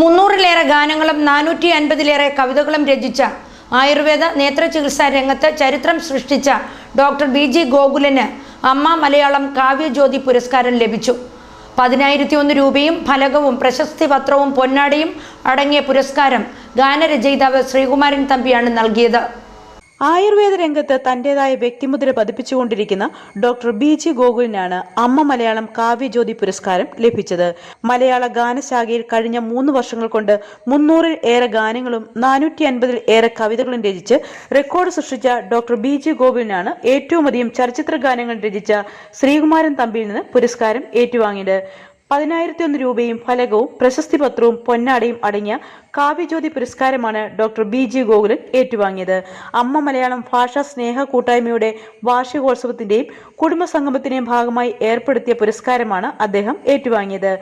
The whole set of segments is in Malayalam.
മുന്നൂറിലേറെ ഗാനങ്ങളും നാനൂറ്റി അൻപതിലേറെ കവിതകളും രചിച്ച ആയുർവേദ നേത്ര ചികിത്സാ രംഗത്ത് ചരിത്രം സൃഷ്ടിച്ച ഡോക്ടർ ബി ജി ഗോകുലന് അമ്മ മലയാളം കാവ്യജ്യോതി പുരസ്കാരം ലഭിച്ചു. പതിനായിരത്തി ഒന്ന് രൂപയും ഫലകവും പ്രശസ്തി പത്രവും പൊന്നാടിയും അടങ്ങിയ പുരസ്കാരം ഗാനരചയിതാവ് ശ്രീകുമാരൻ തമ്പിയാണ് നൽകിയത്. ആയുർവേദ രംഗത്ത് തന്റേതായ വ്യക്തിമുദ്ര പതിപ്പിച്ചുകൊണ്ടിരിക്കുന്ന ഡോക്ടർ ബി ജി ഗോകുലിനാണ് അമ്മ മലയാളം കാവ്യജ്യോതി പുരസ്കാരം ലഭിച്ചത്. മലയാള ഗാനശാഖയിൽ കഴിഞ്ഞ മൂന്ന് വർഷങ്ങൾ കൊണ്ട് മുന്നൂറിൽ ഏറെ ഗാനങ്ങളും നാനൂറ്റി അൻപതിൽ ഏറെ കവിതകളും രചിച്ച് റെക്കോർഡ് സൃഷ്ടിച്ച ഡോക്ടർ ബി ജി ഗോകുലിനാണ് ഏറ്റവും അധികം ചലച്ചിത്ര ഗാനങ്ങൾ രചിച്ച ശ്രീകുമാരൻ തമ്പിയിൽ നിന്ന് പുരസ്കാരം ഏറ്റുവാങ്ങിയത്. പതിനായിരത്തി ഒന്ന് രൂപയും ഫലകവും പ്രശസ്തി പത്രവും പൊന്നാടയും അടങ്ങിയ കാവ്യജ്യോതി പുരസ്കാരമാണ് ഡോക്ടർ ബി ജി ഗോകുലൻ ഏറ്റുവാങ്ങിയത്. അമ്മ മലയാളം ഭാഷാ സ്നേഹ കൂട്ടായ്മയുടെ വാർഷികോത്സവത്തിന്റെയും കുടുംബസംഗമത്തിന്റെയും ഭാഗമായി ഏർപ്പെടുത്തിയ പുരസ്കാരമാണ് അദ്ദേഹം ഏറ്റുവാങ്ങിയത്.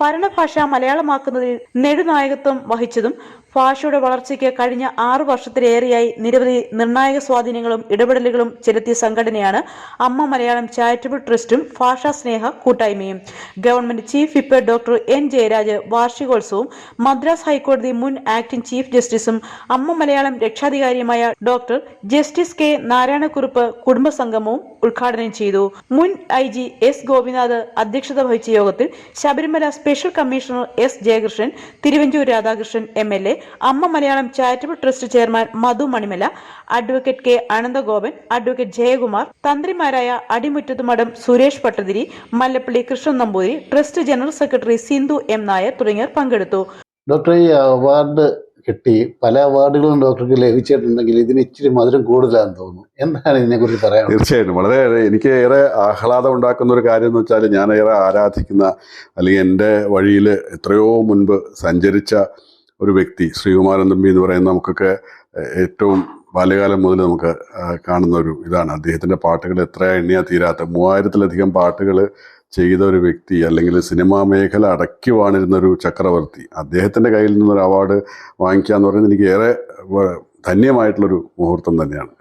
ഭരണഭാഷ മലയാളമാക്കുന്നതിൽ നെടുനായകത്വം വഹിച്ചതും ഭാഷയുടെ വളർച്ചയ്ക്ക് കഴിഞ്ഞ ആറു വർഷത്തിലേറെയായി നിരവധി നിർണായക സ്വാധീനങ്ങളും ഇടപെടലുകളും ചെലുത്തിയ സംഘടനയാണ് അമ്മ മലയാളം ചാരിറ്റബിൾ ട്രസ്റ്റും ഭാഷാ സ്നേഹ കൂട്ടായ്മയും. Government chief whip doctor N Jayaraj വാർഷികോത്സവവും Madras ഹൈക്കോടതി മുൻ ആക്ടിംഗ് ചീഫ് ജസ്റ്റിസും അമ്മ മലയാളം രക്ഷാധികാരിയുമായ ഡോക്ടർ ജസ്റ്റിസ് കെ നാരായണക്കുറുപ്പ് കുടുംബസംഗമവും ഉദ്ഘാടനം ചെയ്തു. മുൻ ഐ ജി എസ് ഗോപിനാഥ് അധ്യക്ഷത വഹിച്ച യോഗത്തിൽ Sabarimala special commissioner S Jayakrishnan Thiruvanchoor Radhakrishnan M L A Amma Malayalam charitable trust chairman Madhu Manimala advocate K Ananthagopan advocate Jayakumar തന്ത്രിമാരായ Adimuttathumadam Suresh Pattathiri Mallappally Krishnan Namboori trust general secretary Sindhu M Nair തുടങ്ങിയവർ പങ്കെടുത്തു. ഡോക്ടർ ഈ അവാർഡ് കിട്ടി. പല അവാർഡുകളും ഡോക്ടർക്ക് ലഭിച്ചിട്ടുണ്ടെങ്കിൽ ഇതിന് ഇച്ചിരി മധുരം കൂടുതലാണെന്ന് തോന്നുന്നു. എന്താണ് ഇതിനെക്കുറിച്ച് പറയാനുള്ളത്? തീർച്ചയായിട്ടും. വളരെ എനിക്ക് ഏറെ ആഹ്ലാദം ഉണ്ടാക്കുന്ന ഒരു കാര്യം എന്ന് വെച്ചാൽ ഞാൻ ഏറെ ആരാധിക്കുന്ന അല്ലെങ്കിൽ എന്റെ വഴിയിൽ എത്രയോ മുൻപ് സഞ്ചരിച്ച ഒരു വ്യക്തി ശ്രീകുമാരൻ തമ്പി എന്ന് പറയുന്ന നമുക്കൊക്കെ ഏറ്റവും ബാല്യകാലം മുതൽ നമുക്ക് കാണുന്ന ഒരു ഇതാണ്. അദ്ദേഹത്തിന്റെ പാട്ടുകൾ എത്ര എണ്ണിയാ തീരാത്ത മൂവായിരത്തിലധികം പാട്ടുകൾ ചെയ്ത ഒരു വ്യക്തി അല്ലെങ്കിൽ സിനിമാ മേഖല അടക്കി വാണിരുന്ന ഒരു ചക്രവർത്തി. അദ്ദേഹത്തിന്റെ കയ്യിൽ നിന്നൊരു അവാർഡ് വാങ്ങിക്കുക എന്ന് പറയുന്നത് എനിക്ക് ഏറെ ധന്യമായിട്ടുള്ളൊരു മുഹൂർത്തം തന്നെയാണ്.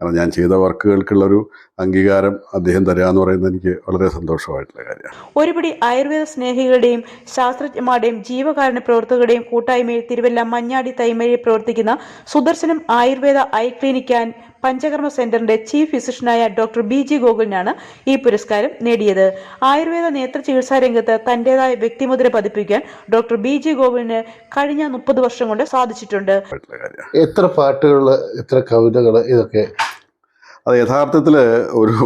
കാരണം ഞാൻ ചെയ്ത വർക്കുകൾക്കുള്ളൊരു അംഗീകാരം അദ്ദേഹം തരാമെന്ന് എന്ന് പറയുന്നത് എനിക്ക് വളരെ സന്തോഷമായിട്ടുള്ള കാര്യമാണ്. ഒരുപിടി ആയുർവേദ സ്നേഹികളുടെയും ശാസ്ത്രജ്ഞന്മാരുടെയും ജീവകാരുണ്യ പ്രവർത്തകരുടെയും കൂട്ടായ്മയിൽ തിരുവല്ല മഞ്ഞാടി തൈമയിൽ പ്രവർത്തിക്കുന്ന Sudarshanam Ayurveda eye clinic and Panchakarma സെന്ററിന്റെ ചീഫ് ഫിസിഷ്യനായ ഡോക്ടർ ബി ജി ഗോകുലിനാണ് ഈ പുരസ്കാരം നേടിയത്. ആയുർവേദ നേത്ര ചികിത്സാ രംഗത്ത് തന്റേതായ വ്യക്തിമുദ്ര പതിപ്പിക്കാൻ ഡോക്ടർ ബി ജി ഗോകുലിന് കഴിഞ്ഞ മുപ്പത് വർഷം കൊണ്ട് സാധിച്ചിട്ടുണ്ട്. എത്ര പാട്ടുകൾ എത്ര കവിതകൾ ഇതൊക്കെ അത് യഥാർത്ഥത്തിൽ ഒരു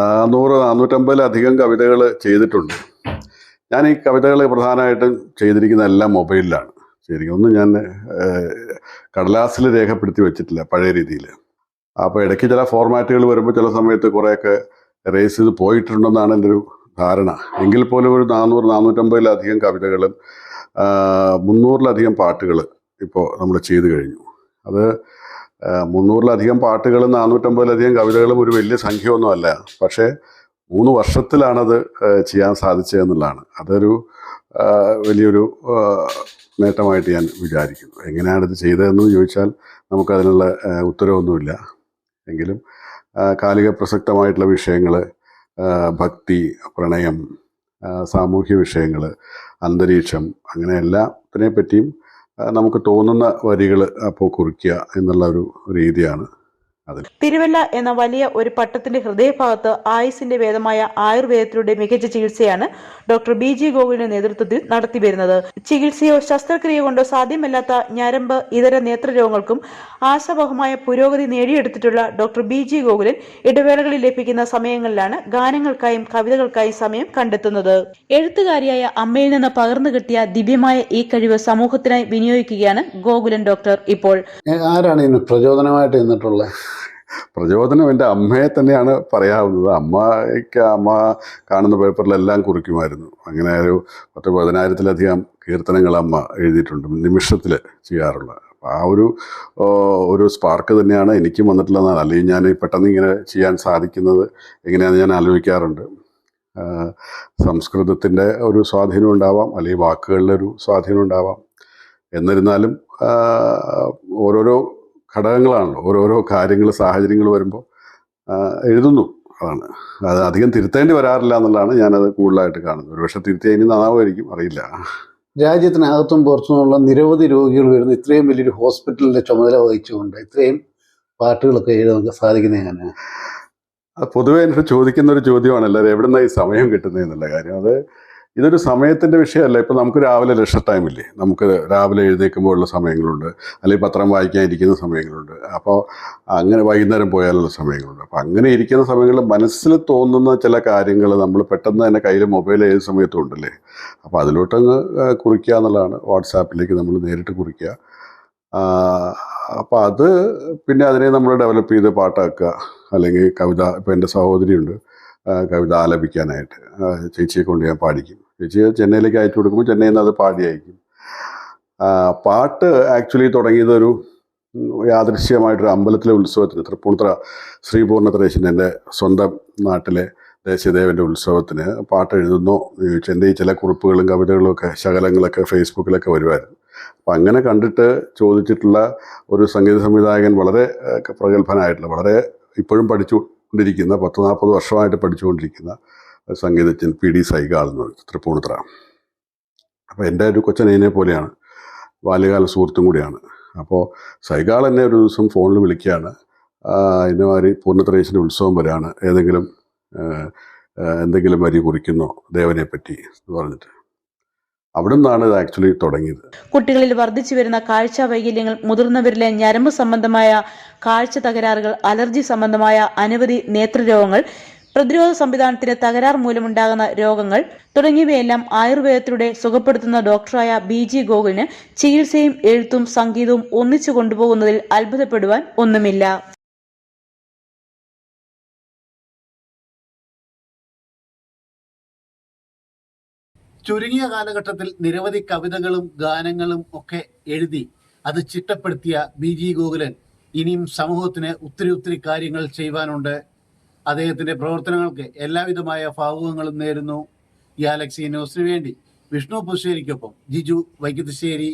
നാനൂറ് നാനൂറ്റമ്പതിലധികം കവിതകൾ ചെയ്തിട്ടുണ്ട്. ഞാൻ ഈ കവിതകൾ പ്രധാനമായിട്ടും ചെയ്തിരിക്കുന്ന എല്ലാം മൊബൈലിലാണ്. ശരിക്കും ഒന്നും ഞാൻ കടലാസിൽ രേഖപ്പെടുത്തി വെച്ചിട്ടില്ല പഴയ രീതിയിൽ. അപ്പോൾ ഇടയ്ക്ക് ചില ഫോർമാറ്റുകൾ വരുമ്പോൾ ചില സമയത്ത് കുറേയൊക്കെ റേസ് ചെയ്ത് പോയിട്ടുണ്ടെന്നാണ് എന്റെ ഒരു ധാരണ. എങ്കിൽ പോലും ഒരു നാനൂറ് നാനൂറ്റമ്പതിലധികം കവിതകളും മുന്നൂറിലധികം പാട്ടുകൾ ഇപ്പോൾ നമ്മൾ ചെയ്തു കഴിഞ്ഞു. അത് മുന്നൂറിലധികം പാട്ടുകളും നാനൂറ്റമ്പതിലധികം കവിതകളും ഒരു വലിയ സംഖ്യയൊന്നും അല്ല പക്ഷേ മൂന്ന് വർഷത്തിലാണത് ചെയ്യാൻ സാധിച്ചതെന്നുള്ളതാണ് അതൊരു വലിയൊരു നേട്ടമായിട്ട് ഞാൻ വിചാരിക്കുന്നു. എങ്ങനെയാണ് ഇത് ചെയ്തതെന്ന് ചോദിച്ചാൽ നമുക്കതിനുള്ള ഉത്തരവൊന്നുമില്ല. എങ്കിലും കാലിക പ്രസക്തമായിട്ടുള്ള വിഷയങ്ങൾ ഭക്തി പ്രണയം സാമൂഹ്യ വിഷയങ്ങൾ അന്തരീക്ഷം അങ്ങനെ എല്ലാത്തിനെ പറ്റിയും നമുക്ക് തോന്നുന്ന വരികൾ അപ്പോൾ കുറിക്കുക എന്നുള്ള ഒരു രീതിയാണ്. തിരുവല്ല എന്ന വലിയ ഒരു പട്ടത്തിന്റെ ഹൃദയഭാഗത്ത് ആയുസിന്റെ വേദമായ ആയുർവേദത്തിലൂടെ മികച്ച ചികിത്സയാണ് ഡോക്ടർ ബി ജി ഗോകുലിന്റെ നേതൃത്വത്തിൽ നടത്തിവരുന്നത്. ചികിത്സയോ ശസ്ത്രക്രിയ കൊണ്ടോ സാധ്യമല്ലാത്ത ഞരമ്പ് ഇതര നേത്രരോഗങ്ങൾക്കും ആശാവഹമായ പുരോഗതി നേടിയെടുത്തിട്ടുള്ള ഡോക്ടർ ബി ജി ഗോകുലൻ ഇടവേളകളിൽ ലഭിക്കുന്ന സമയങ്ങളിലാണ് ഗാനങ്ങൾക്കായും കവിതകൾക്കായും സമയം കണ്ടെത്തുന്നത്. എഴുത്തുകാരിയായ അമ്മയിൽ നിന്ന് പകർന്നു കിട്ടിയ ദിവ്യമായ ഈ കഴിവ് സമൂഹത്തിനായി വിനിയോഗിക്കുകയാണ് ഗോകുലൻ ഡോക്ടർ ഇപ്പോൾ. ആരാണ് ഇന്ന് പ്രചോദനമായിട്ട് നിന്നിട്ടുള്ളത് പ്രചോദനം എന്റെ അമ്മയെ തന്നെയാണ് പറയാവുന്നത്. അമ്മയ്ക്ക് അമ്മ കാണുന്ന പേപ്പറിലെല്ലാം കുറിക്കുമായിരുന്നു. അങ്ങനെ ഒരു പത്ത് പതിനായിരത്തിലധികം കീർത്തനങ്ങൾ അമ്മ എഴുതിയിട്ടുണ്ട് നിമിഷത്തിൽ ചെയ്യാറുള്ള. ആ ഒരു ഒരു സ്പാർക്ക് തന്നെയാണ് എനിക്കും വന്നിട്ടുള്ളത് അല്ലെങ്കിൽ ഞാൻ പെട്ടെന്ന് ഇങ്ങനെ ചെയ്യാൻ സാധിക്കുന്നത് എങ്ങനെയാണെന്ന് ഞാൻ ആലോചിക്കാറുണ്ട്. സംസ്കൃതത്തിന്റെ ഒരു സ്വാധീനം ഉണ്ടാവാം അല്ലെങ്കിൽ വാക്കുകളിലൊരു സ്വാധീനം ഉണ്ടാവാം. എന്നിരുന്നാലും ഓരോരോ ഘടകങ്ങളാണല്ലോ. ഓരോരോ കാര്യങ്ങൾ സാഹചര്യങ്ങൾ വരുമ്പോൾ എഴുതുന്നു. അതാണ്. അത് അധികം തിരുത്തേണ്ടി വരാറില്ല എന്നുള്ളതാണ് ഞാനത് കൂടുതലായിട്ട് കാണുന്നത്. ഒരുപക്ഷെ തിരുത്തി ഇനി നന്നാവുമായിരിക്കും. അറിയില്ല. രാജ്യത്തിനകത്തും പുറത്തുനിന്നുള്ള നിരവധി രോഗികൾ വരുന്ന ഇത്രയും വലിയൊരു ഹോസ്പിറ്റലിന്റെ ചുമതല വഹിച്ചുകൊണ്ട് ഇത്രയും പാട്ടുകളൊക്കെ എഴുതാൻ സാധിക്കുന്നത് എങ്ങനെയാണ് അത് പൊതുവെ എന്നോട് ചോദിക്കുന്ന ഒരു ചോദ്യമാണ്. എല്ലാവരും എവിടെ നിന്നാണ് ഈ സമയം കിട്ടുന്നത് എന്നുള്ള കാര്യം. അത് ഇതൊരു സമയത്തിന്റെ വിഷയമല്ല. ഇപ്പം നമുക്ക് രാവിലെ ലക്ഷ ടൈമില്ലേ നമുക്ക് രാവിലെ എഴുന്നേൽക്കുമ്പോൾ ഉള്ള സമയങ്ങളുണ്ട്. അല്ലെങ്കിൽ പത്രം വായിക്കാൻ ഇരിക്കുന്ന സമയങ്ങളുണ്ട്. അപ്പോൾ അങ്ങനെ വൈകുന്നേരം പോയാലുള്ള സമയങ്ങളുണ്ട്. അപ്പോൾ അങ്ങനെ ഇരിക്കുന്ന സമയങ്ങളിൽ മനസ്സിൽ തോന്നുന്ന ചില കാര്യങ്ങൾ നമ്മൾ പെട്ടെന്ന് തന്നെ കയ്യിൽ മൊബൈൽ ഏത് സമയത്തും ഉണ്ടല്ലേ? അപ്പോൾ അതിലോട്ടങ്ങ് കുറിക്കുക എന്നുള്ളതാണ്. വാട്സാപ്പിലേക്ക് നമ്മൾ നേരിട്ട് കുറിക്കുക. അപ്പോൾ അത് പിന്നെ അതിനെ നമ്മൾ ഡെവലപ്പ് ചെയ്ത് പാട്ടാക്കുക. അല്ലെങ്കിൽ കവിത ഇപ്പോൾ എന്റെ സഹോദരിയുണ്ട്. കവിത ആലപിക്കാനായിട്ട്. ചേച്ചിയെ കൊണ്ട് ഞാൻ പാടിക്കും. ചേച്ചി ചെന്നൈയിലേക്ക് അയച്ചു കൊടുക്കുമ്പോൾ ചെന്നൈയിൽ നിന്ന് അത് പാടി പാട്ട് ആക്ച്വലി തുടങ്ങിയതൊരു യാദൃശ്യമായിട്ടൊരു അമ്പലത്തിലെ ഉത്സവത്തിന് തൃപ്പൂണിത്തുറ ശ്രീപൂർണത്രേശൻ എന്റെ സ്വന്തം നാട്ടിലെ ദേശദേവന്റെ ഉത്സവത്തിന് പാട്ട് എഴുതുന്നു. ചെന്നൈ ചില കുറിപ്പുകളും കവിതകളും ഒക്കെ ശകലങ്ങളൊക്കെ ഫേസ്ബുക്കിലൊക്കെ വരുമായിരുന്നു. അപ്പം അങ്ങനെ കണ്ടിട്ട് ചോദിച്ചിട്ടുള്ള ഒരു സംഗീത സംവിധായകൻ വളരെ പ്രഗത്ഭനായിട്ടുള്ള വളരെ ഇപ്പോഴും പഠിച്ചുകൊണ്ടിരിക്കുന്ന പത്ത് നാൽപ്പത് വർഷമായിട്ട് പഠിച്ചുകൊണ്ടിരിക്കുന്ന സംഗീതജ്ഞൻ പി ഡി സൈഗാൾ എന്ന് പറയും അപ്പോൾ എന്റെ ഒരു കൊച്ചനേനെ പോലെയാണ്. ബാല്യകാല സുഹൃത്തും കൂടിയാണ്. അപ്പോൾ സൈഗാൾ എന്നെ ഒരു ദിവസം ഫോണിൽ വിളിക്കുകയാണ്. ഇന്നമാതിരി പൂർണത്രേശന്റെ ഉത്സവം വരാണ്. ഏതെങ്കിലും എന്തെങ്കിലും വരി കുറിക്കുന്നോ ദേവനെ പറ്റി എന്ന് പറഞ്ഞിട്ട്. അവിടെ നിന്നാണ് ഇത് ആക്ച്വലി തുടങ്ങിയത്. കുട്ടികളിൽ വർദ്ധിച്ചു വരുന്ന കാഴ്ച വൈകല്യങ്ങൾ മുതിർന്നവരിലെ ഞരമ്പ് സംബന്ധമായ കാഴ്ച തകരാറുകൾ അലർജി സംബന്ധമായ അനവധി നേത്രരോഗങ്ങൾ പ്രതിരോധ സംവിധാനത്തിന് തകരാർ മൂലമുണ്ടാകുന്ന രോഗങ്ങൾ തുടങ്ങിയവയെല്ലാം ആയുർവേദത്തിലൂടെ സുഖപ്പെടുത്തുന്ന ഡോക്ടറായ ബി ജി ഗോകുലിന് ചികിത്സയും എഴുത്തും സംഗീതവും ഒന്നിച്ചു കൊണ്ടുപോകുന്നതിൽ അത്ഭുതപ്പെടുവാൻ ഒന്നുമില്ല. ചുരുങ്ങിയ കാലഘട്ടത്തിൽ നിരവധി കവിതകളും ഗാനങ്ങളും ഒക്കെ എഴുതി അത് ചിട്ടപ്പെടുത്തിയ ബി ജി ഗോകുലൻ ഇനിയും സമൂഹത്തിന് ഒത്തിരി ഒത്തിരി കാര്യങ്ങൾ ചെയ്യുവാനുണ്ട്. അദ്ദേഹത്തിന്റെ പ്രവർത്തനങ്ങൾക്ക് എല്ലാവിധമായ ഭാവുകങ്ങളും നേരുന്നു. ഗാലക്സി ന്യൂസിന് വേണ്ടി വിഷ്ണു പുശ്ശേരിക്കൊപ്പം ജിജു വൈക്കത്തുശ്ശേരി